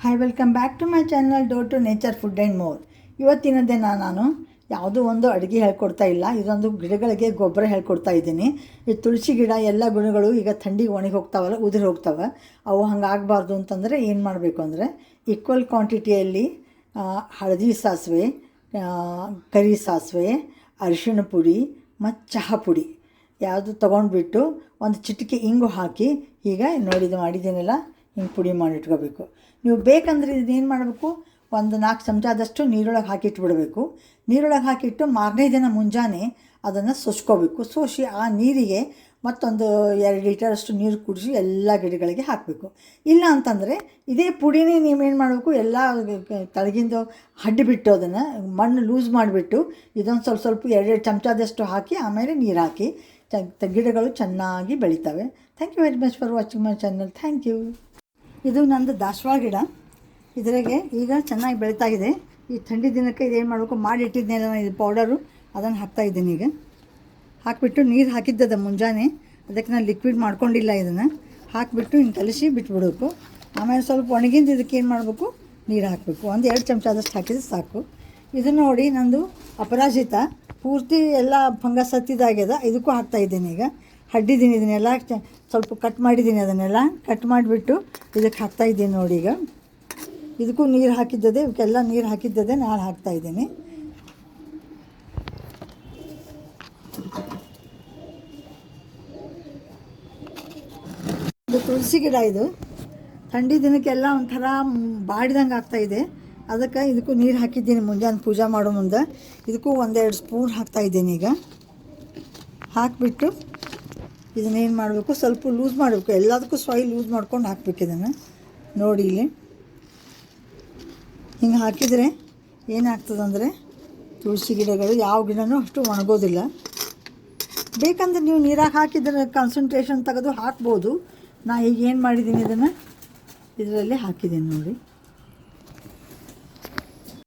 Hi welcome back to my channel dough to nature food and more ಇವತ್ತಿನ ದಿನ ನಾನು ಯಾವುದೋ ಒಂದು ಅಡುಗೆ ಹೇಳ್ಕೊಡ್ತಾ ಇಲ್ಲ. ಇದೊಂದು ಗಿಡಗಳಿಗೆ ಗೊಬ್ಬರ ಹೇಳ್ಕೊಡ್ತಾ ಇದ್ದೀನಿ. ಈ ತುಳಸಿ ಗಿಡ, ಎಲ್ಲ ಗುಣಗಳು ಈಗ ಥಂಡಿಗೆ ಒಣಗಿ ಹೋಗ್ತಾವಲ್ಲ, ಉದುರಿ ಹೋಗ್ತಾವೆ. ಅವು ಹಂಗೆ ಆಗಬಾರ್ದು ಅಂತಂದರೆ ಏನು ಮಾಡಬೇಕು ಅಂದರೆ ಈಕ್ವಲ್ ಕ್ವಾಂಟಿಟಿಯಲ್ಲಿ ಹಳದಿ ಸಾಸಿವೆ ಕರಿ ಸಾಸಿವೆ, ಅರಿಶಿಣ ಪುಡಿ ಮತ್ತು ಚಹಾ ಪುಡಿ. ಯಾವುದು ತೊಗೊಂಡ್ಬಿಟ್ಟು ಒಂದು ಚಿಟಿಕೆ ಇಂಗು ಹಾಕಿ ಈಗ ನೋಡಿದ್ದು ಮಾಡಿದ್ದೀನಲ್ಲ ಹಿಂಗೆ ಪುಡಿ ಮಾಡಿಟ್ಕೋಬೇಕು ನೀವು ಬೇಕಂದ್ರೆ ಇದನ್ನೇನು ಮಾಡಬೇಕು? ಒಂದು ನಾಲ್ಕು ಚಮಚದಷ್ಟು ನೀರೊಳಗೆ ಹಾಕಿಟ್ಬಿಡಬೇಕು ನೀರೊಳಗೆ ಹಾಕಿಟ್ಟು ಮಾರನೇ ದಿನ ಮುಂಜಾನೆ ಅದನ್ನು ಸೋಸ್ಕೋಬೇಕು. ಸೋಸಿ ಆ ನೀರಿಗೆ ಮತ್ತೊಂದು ಎರಡು ಲೀಟರಷ್ಟು ನೀರು ಕುಡಿಸಿ ಎಲ್ಲ ಗಿಡಗಳಿಗೆ ಹಾಕಬೇಕು. ಇಲ್ಲ ಅಂತಂದರೆ ಇದೇ ಪುಡಿನೇ ನೀವೇನು ಮಾಡಬೇಕು? ಎಲ್ಲ ತಳಗಿಂದು ಹಡ್ಡಿ ಬಿಟ್ಟು ಅದನ್ನು ಮಣ್ಣು ಲೂಸ್ ಮಾಡಿಬಿಟ್ಟು ಇದೊಂದು ಸ್ವಲ್ಪ ಸ್ವಲ್ಪ ಎರಡೆರಡು ಚಮಚದಷ್ಟು ಹಾಕಿ ಆಮೇಲೆ ನೀರು ಹಾಕಿ. ಗಿಡಗಳು ಚೆನ್ನಾಗಿ ಬೆಳಿತವೆ. Thank you very much for watching my channel thank you ಇದು ನಂದು ದಾಸವಾಳ ಗಿಡ. ಇದರಾಗೆ ಈಗ ಚೆನ್ನಾಗಿ ಬೆಳೀತಾ ಇದೆ ಈ ಥಂಡಿ ದಿನಕ್ಕೆ ಇದೇನು ಮಾಡಬೇಕು? ಮಾಡಿ ಇಟ್ಟಿದ್ದೇನೆ ನಾನು ಇದು ಪೌಡರು ಅದನ್ನು ಹಾಕ್ತಾ ಇದ್ದೀನಿ ಈಗ. ಹಾಕಿಬಿಟ್ಟು ನೀರು ಹಾಕಿದ್ದದ ಮುಂಜಾನೆ. ಅದಕ್ಕೆ ನಾನು ಲಿಕ್ವಿಡ್ ಮಾಡ್ಕೊಂಡಿಲ್ಲ ಇದನ್ನು. ಹಾಕಿಬಿಟ್ಟು ಹಿಂಗೆ ಕಲಿಸಿ ಬಿಟ್ಬಿಡಬೇಕು. ಆಮೇಲೆ ಸ್ವಲ್ಪ ಒಣಗಿಂದ ಇದಕ್ಕೆ ಏನು ಮಾಡಬೇಕು? ನೀರು ಹಾಕಬೇಕು. ಒಂದು ಎರಡು ಚಮಚ ಆದಷ್ಟು ಹಾಕಿದ್ರೆ ಸಾಕು. ಇದು ನೋಡಿ ನಂದು ಅಪರಾಜಿತ. ಪೂರ್ತಿ ಎಲ್ಲ ಫಂಗಸ್ ಹತ್ತಿದಾಗ್ಯದ. ಇದಕ್ಕೂ ಹಾಕ್ತಾ ಇದ್ದೀನಿ ಈಗ. ಹಡ್ಡಿದ್ದೀನಿ ಇದನ್ನೆಲ್ಲ, ಸ್ವಲ್ಪ ಕಟ್ ಮಾಡಿದ್ದೀನಿ ಅದನ್ನೆಲ್ಲ. ಕಟ್ ಮಾಡಿಬಿಟ್ಟು ಇದಕ್ಕೆ ಹಾಕ್ತಾ ಇದ್ದೀನಿ ನೋಡಿ ಈಗ. ಇದಕ್ಕೂ ನೀರು ಹಾಕಿದ್ದದೆ, ಇವಕ್ಕೆಲ್ಲ ನೀರು ಹಾಕಿದ್ದದೆ ನಾನು ಹಾಕ್ತಾ ಇದ್ದೀನಿ. ಇದು ತುಳಸಿ ಗಿಡ ಇದು. ಥಂಡಿ ದಿನಕ್ಕೆಲ್ಲ ಒಂಥರ ಬಾಡಿದಂಗೆ ಆಗ್ತಾ ಇದೆ. ಅದಕ್ಕೆ ಇದಕ್ಕೂ ನೀರು ಹಾಕಿದ್ದೀನಿ ಮುಂಜಾನೆ. ಪೂಜೆ ಮಾಡೋ ಮುಂದೆ. ಇದಕ್ಕೂ ಒಂದೆರಡು ಸ್ಪೂನ್ ಹಾಕ್ತಾಯಿದ್ದೀನಿ ಈಗ. ಹಾಕಿಬಿಟ್ಟು ಇದನ್ನೇನು ಮಾಡಬೇಕು? ಸ್ವಲ್ಪ ಲೂಸ್ ಮಾಡಬೇಕು. ಎಲ್ಲದಕ್ಕೂ ಸಾಯಿಲ್ ಲೂಸ್ ಮಾಡ್ಕೊಂಡು ಹಾಕ್ಬೇಕು ಇದನ್ನು. ನೋಡಿ ಇಲ್ಲಿ. ಹಿಂಗೆ ಹಾಕಿದರೆ ಏನಾಗ್ತದಂದರೆ ತುಳಸಿ ಗಿಡಗಳು ಯಾವ ಗಿಡನೂ ಅಷ್ಟು ಒಣಗೋದಿಲ್ಲ. ಬೇಕಂದ್ರೆ ನೀವು ನೀರಾಗಿ ಹಾಕಿದ್ರೆ ಕಾನ್ಸಂಟ್ರೇಷನ್ ತೆಗೆದು ಹಾಕ್ಬೋದು. ನಾ ಈಗ ಏನು ಮಾಡಿದ್ದೀನಿ ಇದನ್ನು? ಇದರಲ್ಲಿ ಹಾಕಿದ್ದೀನಿ ನೋಡಿ.